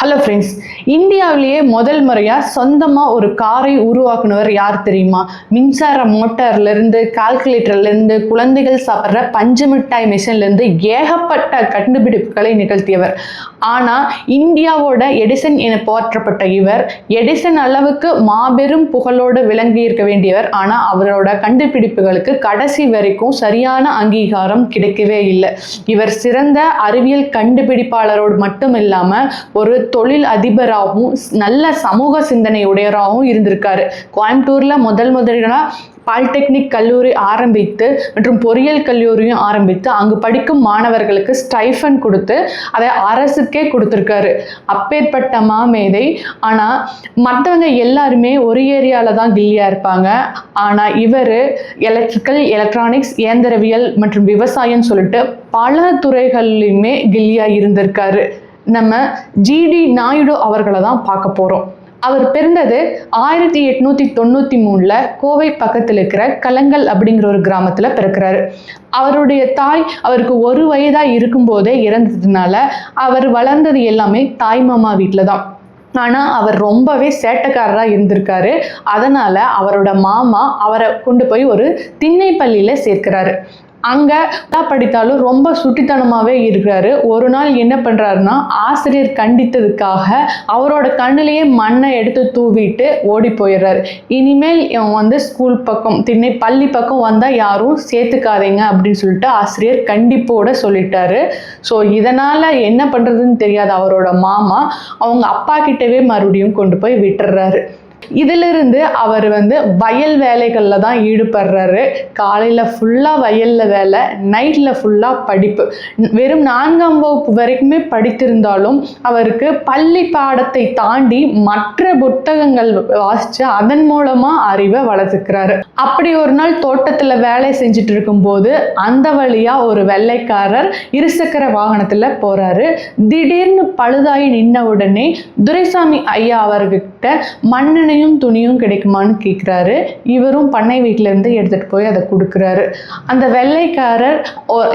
Hello friends இந்தியாவிலேயே முதல் முறையாக சொந்தமாக ஒரு காரை உருவாக்குனவர் யார் தெரியுமா? மின்சார மோட்டார்லேருந்து கால்குலேட்டர்லேருந்து குழந்தைகள் சாப்பிட்ற பஞ்சு மிட்டாய் மிஷின்லேருந்து ஏகப்பட்ட கண்டுபிடிப்புகளை நிகழ்த்தியவர். ஆனால் இந்தியாவோட எடிசன் என போற்றப்பட்ட இவர் எடிசன் அளவுக்கு மாபெரும் புகழோடு விளங்கி இருக்க வேண்டியவர். ஆனால் அவரோட கண்டுபிடிப்புகளுக்கு கடைசி வரைக்கும் சரியான அங்கீகாரம் கிடைக்கவே இல்லை. இவர் சிறந்த அறிவியல் கண்டுபிடிப்பாளரோடு மட்டும் இல்லாமல் ஒரு தொழில் அதிபராகவும் நல்ல சமூக சிந்தனையுடையவராகவும் இருந்திருக்காரு. கோயம்புத்தூர்ல முதல் முதலாக பாலிடெக்னிக் கல்லூரி ஆரம்பித்து மற்றும் பொறியியல் கல்லூரியும் ஆரம்பித்து அங்கு படிக்கும் மாணவர்களுக்கு ஸ்டைஃபன் கொடுத்து அதை அரசுக்கே கொடுத்துருக்காரு. அப்பேற்பட்ட மாமேதை. ஆனால் மற்றவங்க எல்லாருமே ஒரு ஏரியாவில் தான் கில்லியாக இருப்பாங்க. ஆனால் இவர் எலக்ட்ரிக்கல் எலக்ட்ரானிக்ஸ் இயந்திரவியல் மற்றும் விவசாயம் சொல்லிட்டு பல துறைகள்லையுமே கில்லியாக இருந்திருக்காரு. நம்ம ஜிடி நாயுடு அவர்களை தான் பார்க்க போகிறோம் அவர் பிறந்தது ஆயிரத்தி எட்நூத்தி தொண்ணூத்தி மூணுல கோவை பக்கத்தில் இருக்கிற கலங்கல் அப்படிங்கிற ஒரு கிராமத்துல பிறக்கிறாரு. அவருடைய தாய் அவருக்கு ஒரு வயதா இருக்கும்போதே இறந்ததுனால அவர் வளர்ந்தது எல்லாமே தாய் மாமா வீட்டில் தான். ஆனால் அவர் ரொம்பவே சேட்டைக்காரராக இருந்திருக்காரு. அதனால் அவரோட மாமா அவரை கொண்டு போய் ஒரு திண்ணை பள்ளியில் சேர்க்கிறாரு. அங்கே படித்தாலும் ரொம்ப சுட்டித்தனமாகவே இருக்கிறாரு. ஒரு நாள் என்ன பண்ணுறாருன்னா ஆசிரியர் கண்டித்ததுக்காக அவரோட கண்ணிலேயே மண்ணை எடுத்து தூவிட்டு ஓடி போயிடுறாரு. இனிமேல் இவன் வந்து ஸ்கூல் பக்கம் திண்ணை பள்ளி பக்கம் வந்தால் யாரும் சேர்த்துக்காதீங்க அப்படின்னு சொல்லிட்டு ஆசிரியர் கண்டிப்போட சொல்லிட்டாரு. ஸோ இதனால் என்ன பண்ணுறதுன்னு தெரியாது. அவரோட மாமா அவங்க அப்பா கிட்டவே மறுபடியும் கொண்டு போய் விட்டுறாரு. இதிலிருந்து அவர் வந்து வயல் வேலைகளில் தான் ஈடுபடுறாரு. காலையில் ஃபுல்லாக வயலில் வேலை நைட்டில் ஃபுல்லாக படிப்பு. வெறும் நான்காம் வகுப்பு வரைக்குமே படித்திருந்தாலும் அவருக்கு பள்ளி பாடத்தை தாண்டி மற்ற புத்தகங்கள் வாசித்து அதன் மூலமாக அறிவை வளர்த்துக்கிறாரு. அப்படி ஒரு நாள் தோட்டத்தில் வேலை செஞ்சுட்டு இருக்கும்போது அந்த வழியாக ஒரு வெள்ளைக்காரர் இருசக்கர வாகனத்தில் போகிறாரு திடீர்னு பழுதாகி நின்ன உடனே துரைசாமி ஐயா அவர்கிட்ட மண்ணெண்ணெய் பண்ணையும் துணியும் கிடைக்குமான்னு கேட்குறாரு இவரும் பண்ணை வீட்டிலேருந்து எடுத்துகிட்டு போய் அதை கொடுக்குறாரு. அந்த வெள்ளைக்காரர்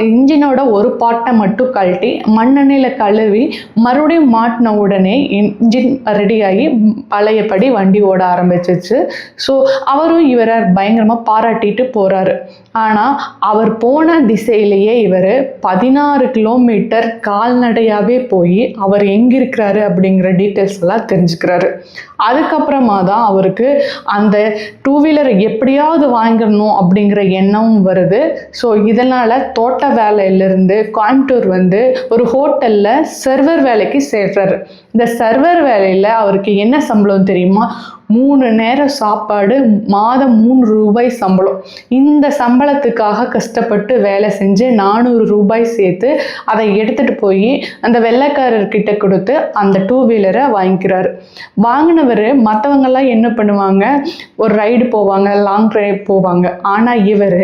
இன்ஜினோட ஒரு பாட்டை மட்டும் கழட்டி மண்ணெண்ணெயில் கழுவி மறுபடியும் மாட்டின உடனே இன்ஜின் ரெடியாகி பழையபடி வண்டி ஓட ஆரம்பிச்சிச்சு. ஸோ அவரும் இவரை பயங்கரமாக பாராட்டிட்டு போகிறாரு ஆனால் அவர் போன திசையிலேயே இவர் பதினாறு கிலோமீட்டர் கால்நடையாகவே போய் அவர் எங்கே இருக்கிறாரு அப்படிங்கிற டீட்டெயில்ஸ் எல்லாம் தெரிஞ்சுக்கிறாரு. அதுக்கப்புறமா தான் அவருக்கு அந்த டூ வீலரை எப்படியாவது வாங்கிடணும் அப்படிங்கிற எண்ணமும் வருது. ஸோ இதனால் தோட்ட வேலையிலேருந்து கோயம்புத்தூர் வந்து ஒரு ஹோட்டலில் சர்வர் வேலைக்கு சேர்றாரு. இந்த சர்வர் வேலையில் அவருக்கு என்ன சம்பளம் தெரியுமா? மூணு நேரம் சாப்பாடு மாதம் மூணு ரூபாய் சம்பளம். இந்த சம்பளத்துக்காக கஷ்டப்பட்டு வேலை செஞ்சு நானூறு ரூபாய் சேர்த்து அதை எடுத்துகிட்டு போய் அந்த வெள்ளைக்காரர்கிட்ட கொடுத்து அந்த டூ வீலரை வாங்கிக்கிறாரு. வாங்கினவர் மற்றவங்கெல்லாம் என்ன பண்ணுவாங்க? ஒரு ரைடு போவாங்க லாங் ட்ரைவ் போவாங்க. ஆனால் இவர்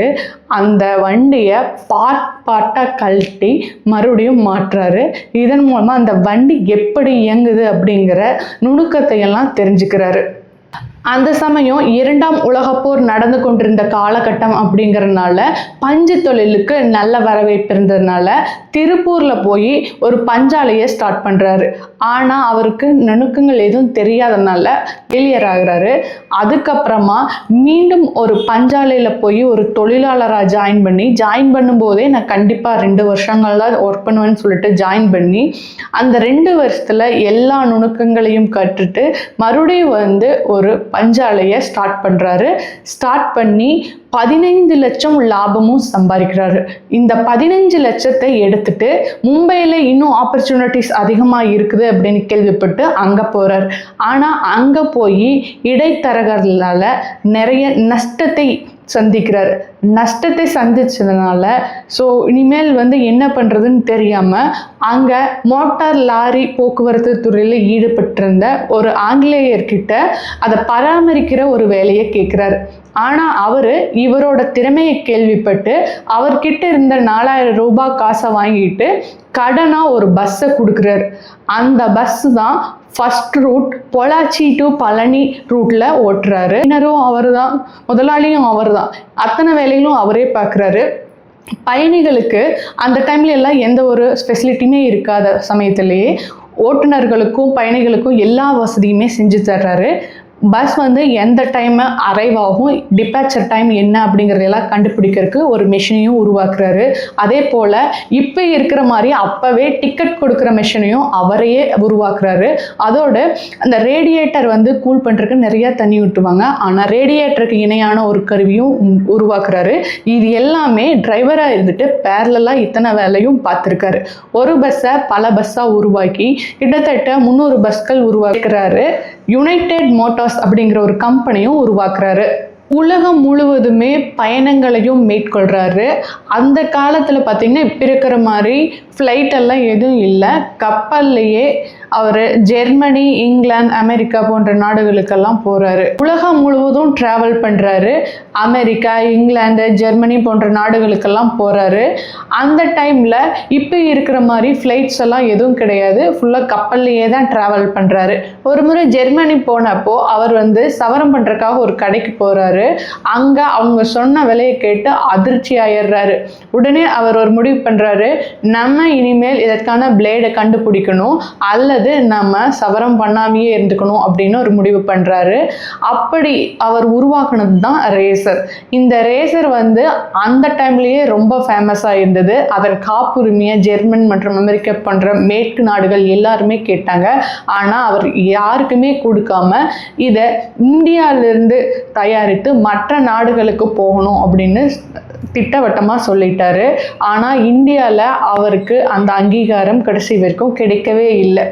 அந்த வண்டியை பார்ட் பார்ட்டாக கழட்டி மறுபடியும் மாற்றுறாரு. இதன் மூலமாக அந்த வண்டி எப்படி இயங்குது அப்படிங்கிற நுணுக்கத்தை எல்லாம் தெரிஞ்சுக்கிறாரு. அந்த சமயம் இரண்டாம் உலகப்போர் நடந்து கொண்டிருந்த காலகட்டம் அப்படிங்கிறதுனால பஞ்சு தொழிலுக்கு நல்ல வரவேற்பு இருந்ததுனால திருப்பூரில் போய் ஒரு பஞ்சாலையை ஸ்டார்ட் பண்ணுறாரு ஆனால் அவருக்கு நுணுக்கங்கள் எதுவும் தெரியாதனால ஃபெயிலியர் ஆகுறாரு அதுக்கப்புறமா மீண்டும் ஒரு பஞ்சாலையில் போய் ஒரு தொழிலாளராக ஜாயின் பண்ணி ஜாயின் பண்ணும்போதே நான் கண்டிப்பாக ரெண்டு வருஷங்கள் தான் ஒர்க் பண்ணுவேன்னு சொல்லிட்டு ஜாயின் பண்ணி அந்த ரெண்டு வருஷத்தில் எல்லா நுணுக்கங்களையும் கற்றுட்டு மறுபடியும் வந்து ஒரு பஞ்சாலையை ஸ்டார்ட் பண்ணுறாரு ஸ்டார்ட் பண்ணி பதினைந்து லட்சம் லாபமும் சம்பாதிக்கிறாரு. இந்த பதினைஞ்சு லட்சத்தை எடுத்துட்டு மும்பையில் இன்னும் ஆப்பர்ச்சுனிட்டிஸ் அதிகமாக இருக்குது அப்படின்னு கேள்விப்பட்டு அங்கே போகிறார் ஆனால் அங்கே போய் இடைத்தரகர்களால் நிறைய நஷ்டத்தை சந்திக்கிறார். நஷ்டத்தை சந்திச்சதுனால ஸோ இனிமேல் வந்து என்ன பண்ணுறதுன்னு தெரியாமல் அங்கே மோட்டார் லாரி போக்குவரத்து துறையில் ஈடுபட்டிருந்த ஒரு ஆங்கிலேயர்கிட்ட அதை பராமரிக்கிற ஒரு வேலையை கேட்குறாரு. ஆனால் அவர் இவரோட திறமையை கேள்விப்பட்டு அவர்கிட்ட இருந்த நாலாயிரம் ரூபாய் காசை வாங்கிட்டு கடனாக ஒரு பஸ்ஸை கொடுக்குறாரு. அந்த பஸ் தான் first route Pollachi to Palani ரூட்டில் ஓட்டுறாரு. இன்னரும் அவர் தான் முதலாளியும் அவர் தான் அத்தனை வேலைகளும் அவரே பார்க்குறாரு. பயணிகளுக்கு அந்த டைம்ல எல்லாம் எந்த ஒரு ஃபெசிலிட்டியுமே இருக்காத சமயத்திலேயே ஓட்டுநர்களுக்கும் பயணிகளுக்கும் எல்லா வசதியுமே செஞ்சு தர்றாரு. பஸ் வந்து எந்த டைம் அரைவ் ஆகும் டிபேச்சர் டைம் என்ன அப்படிங்கிறதெல்லாம் கண்டுபிடிக்கிறதுக்கு ஒரு மிஷினையும் உருவாக்குறாரு. அதே போல் இப்போ இருக்கிற மாதிரி அப்போவே டிக்கெட் கொடுக்குற மிஷினையும் அவரையே உருவாக்குறாரு. அதோடு அந்த ரேடியேட்டர் வந்து கூல் பண்ணுறதுக்கு நிறையா தண்ணி விட்டுவாங்க ஆனால் ரேடியேட்டருக்கு இணையான ஒரு கருவியும் உ- உருவாக்குறாரு. இது எல்லாமே டிரைவராக இருந்துட்டு பேரலாக இத்தனை வேலையும் பார்த்துருக்காரு. ஒரு பஸ்ஸை பல பஸ்ஸாக உருவாக்கி கிட்டத்தட்ட முந்நூறு பஸ்கள் உருவாக்குறாரு. யுனைடெட் மோட்டார்ஸ் அப்படிங்கிற ஒரு கம்பெனியும் உருவாக்குறாரு. உலகம் முழுவதுமே பயணங்களையும் மேற்கொள்கிறாரு அந்த காலத்தில் பார்த்தீங்கன்னா இப்போ இருக்கிற மாதிரி ஃப்ளைட்டெல்லாம் எதுவும் இல்லை. கப்பல்லையே அவர் ஜெர்மனி இங்கிலாந்து அமெரிக்கா போன்ற நாடுகளுக்கெல்லாம் போகிறாரு உலகம் முழுவதும் ட்ராவல் பண்ணுறாரு அமெரிக்கா இங்கிலாந்து ஜெர்மனி போன்ற நாடுகளுக்கெல்லாம் போகிறாரு அந்த டைமில் இப்போ இருக்கிற மாதிரி ஃப்ளைட்ஸ் எல்லாம் எதுவும் கிடையாது. ஃபுல்லாக கப்பல்லையே தான் ட்ராவல் பண்ணுறாரு ஒரு முறை ஜெர்மனி போனப்போ அவர் வந்து சவரம் பண்ணுறதுக்காக ஒரு கடைக்கு போகிறாரு அங்கே அவங்க சொன்ன விலையை கேட்டு அதிர்ச்சி ஆயிடுறாரு. உடனே அவர் ஒரு முடிவு பண்ணுறாரு நம்ம இனிமேல் இதற்கான பிளேடை கண்டுபிடிக்கணும். அல்லது நம்ம சவரம் பண்ணாமையே இருந்துக்கணும் அப்படின்னு ஒரு முடிவு பண்ணுறாரு அப்படி அவர் உருவாக்குனது தான் ரேசர் இந்த ரேசர் வந்து அந்த டைம்லேயே ரொம்ப ஃபேமஸாக இருந்தது. அதன் காப்புரிமையை ஜெர்மன் மற்றும் அமெரிக்கா போன்ற மேற்கு நாடுகள் எல்லாருமே கேட்டாங்க. ஆனால் அவர் யாருக்குமே கொடுக்காம இதை இந்தியாவிலிருந்து தயாரித்து மற்ற நாடுகளுக்கு போகணும் அப்படின்னு திட்டவட்டமாக சொல்லிட்டாரு. ஆனால் இந்தியாவில் அவருக்கு அந்த அங்கீகாரம் கடைசி வரைக்கும் கிடைக்கவே இல்லை.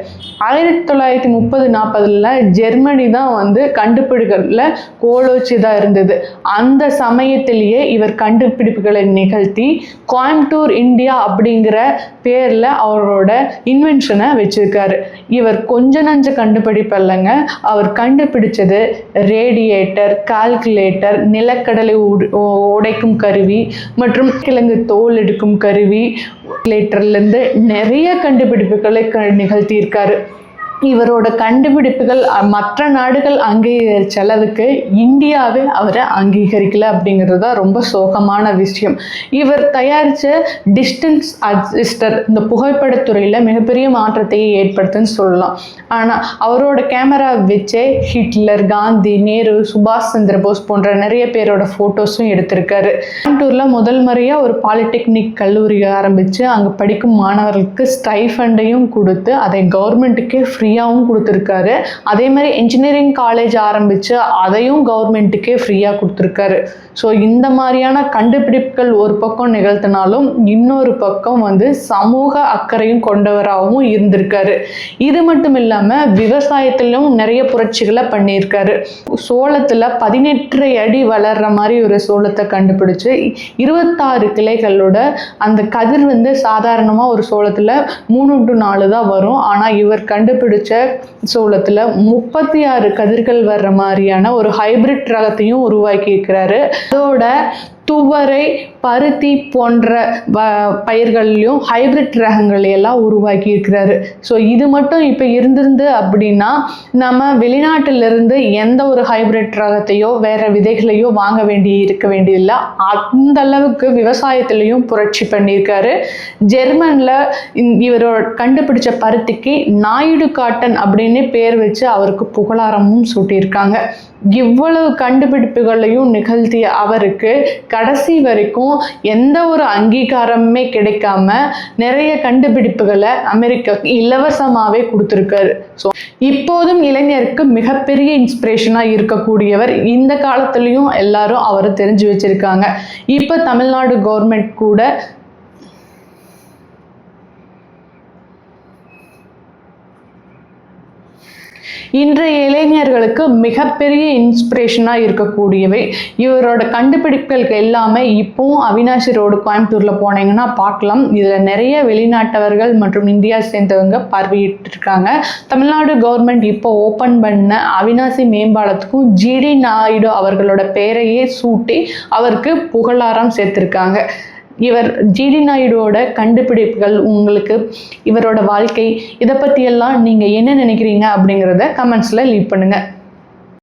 ஆயிரத்தி தொள்ளாயிரத்தி முப்பது நாற்பதுல ஜெர்மனி தான் வந்து கண்டுபிடிக்கிறதுல கோலோச்சி தான் இருந்தது. அந்த சமயத்திலேயே இவர் கண்டுபிடிப்புகளை நிகழ்த்தி கோயம்புத்தூர் இந்தியா அப்படிங்கிற பேரில் அவரோட இன்வென்ஷனை வச்சிருக்காரு. இவர் கொஞ்ச நஞ்ச கண்டுபிடிப்பு இல்லைங்க அவர் கண்டுபிடிச்சது ரேடியேட்டர் கால்குலேட்டர் நிலக்கடலை உடைக்கும் கருவி மற்றும் கிழங்கு தோல் எடுக்கும் கருவி கால்குலேட்டர்லேருந்து நிறைய கண்டுபிடிப்புகளை க நிகழ்த்தியிருக்காரு. இவரோட கண்டுபிடிப்புகள் மற்ற நாடுகள் அங்கீகரிச்ச அளவுக்கு இந்தியாவே அவரை அங்கீகரிக்கல அப்படிங்கிறது தான் ரொம்ப சோகமான விஷயம். இவர் தயாரித்த டிஸ்டன்ஸ் அட்ஜஸ்டர் இந்த புகைப்படத்துறையில் மிகப்பெரிய மாற்றத்தையே ஏற்படுத்துன்னு சொல்லலாம். ஆனால் அவரோட கேமரா வச்சே ஹிட்லர் காந்தி நேரு சுபாஷ் சந்திர போஸ் போன்ற நிறைய பேரோட ஃபோட்டோஸும் எடுத்திருக்காரு. கோயம்புத்தூரில் முதல் முறையாக ஒரு பாலிடெக்னிக் கல்லூரியை ஆரம்பித்து அங்கே படிக்கும் மாணவர்களுக்கு ஸ்டைஃபண்டையும் கொடுத்து அதை கவர்மெண்ட்டுக்கே ஃப்ரீயாகவும் கொடுத்துருக்காரு. அதே மாதிரி இன்ஜினியரிங் காலேஜ் ஆரம்பித்து அதையும் கவர்மெண்ட்டுக்கே ஃப்ரீயாக கொடுத்துருக்காரு. ஸோ இந்த மாதிரியான கண்டுபிடிப்புகள் ஒரு பக்கம் நிகழ்த்தினாலும் இன்னொரு பக்கம் வந்து சமூக அக்கறையும் கொண்டவராகவும் இருந்திருக்காரு. இது மட்டும் இல்லாமல் விவசாயத்திலும் நிறைய புரட்சிகளை பண்ணியிருக்காரு. சோளத்தில் பதினெட்டு அடி வளர்ற மாதிரி ஒரு சோளத்தை கண்டுபிடிச்சு இருபத்தாறு கிளைகளோட அந்த கதிர் வந்து சாதாரணமாக ஒரு சோளத்தில் மூணு டு நாலு தான் வரும். ஆனால் இவர் கண்டுபிடிச்ச சோளத்தில் முப்பத்தி ஆறு கதிர்கள் வர்ற மாதிரியான ஒரு ஹைபிரிட் ரகத்தையும் உருவாக்கி இருக்கிறாரு அதோட துவரை பருத்தி போன்ற வ பயிர்கள்லையும் ஹைபிரிட் ரகங்களை எல்லாம் உருவாக்கி இருக்கிறாரு. ஸோ இது மட்டும் இப்போ இருந்திருந்து அப்படின்னா நம்ம வெளிநாட்டிலிருந்து எந்த ஒரு ஹைபிரிட் ரகத்தையோ வேற விதைகளையோ வாங்க வேண்டி இருக்க வேண்டியதில்லை. அந்த அளவுக்கு விவசாயத்திலையும் புரட்சி பண்ணியிருக்காரு. ஜெர்மனில் இவரோட கண்டுபிடிச்ச பருத்திக்கு நாயுடு காட்டன் அப்படின்னு பேர் வச்சு அவருக்கு புகழாரமும் சூட்டியிருக்காங்க. இவ்வளவு கண்டுபிடிப்புகளையும் நிகழ்த்திய அவருக்கு கடைசி வரைக்கும் எந்த ஒரு அங்கீகாரமுமே கிடைக்காம நிறைய கண்டுபிடிப்புகளை அமெரிக்கா இலவசமாகவே கொடுத்துருக்காரு. ஸோ இப்போதும் இளைஞருக்கு மிகப்பெரிய இன்ஸ்பிரேஷனாக இருக்கக்கூடியவர் இந்த காலத்துலேயும் எல்லாரும் அவரை தெரிஞ்சு வச்சிருக்காங்க. இப்போ தமிழ்நாடு கவர்மெண்ட் கூட இன்றைய இளைஞர்களுக்கு மிகப்பெரிய இன்ஸ்பிரேஷனாக இருக்கக்கூடியவை. இவரோட கண்டுபிடிப்புகளுக்கு எல்லாமே இப்போவும் அவினாஷி ரோடு கோயம்புத்தூரில் போனீங்கன்னா பார்க்கலாம். இதில் நிறைய வெளிநாட்டவர்கள் மற்றும் இந்தியா சேர்ந்தவங்க பார்வையிட்டிருக்காங்க. தமிழ்நாடு கவர்மெண்ட் இப்போ ஓப்பன் பண்ண அவினாசி மேம்பாலத்துக்கும் ஜிடி நாயுடு அவர்களோட பெயரையே சூட்டி அவருக்கு புகழாரம் சேர்த்திருக்காங்க. இவர் ஜிடி நாயுடுவோட கண்டுபிடிப்புகள் உங்களுக்கு இவரோட வாழ்க்கை இதை பற்றியெல்லாம் நீங்கள் என்ன நினைக்கிறீங்க அப்படிங்கிறத கமெண்ட்ஸில் லீவ் பண்ணுங்கள்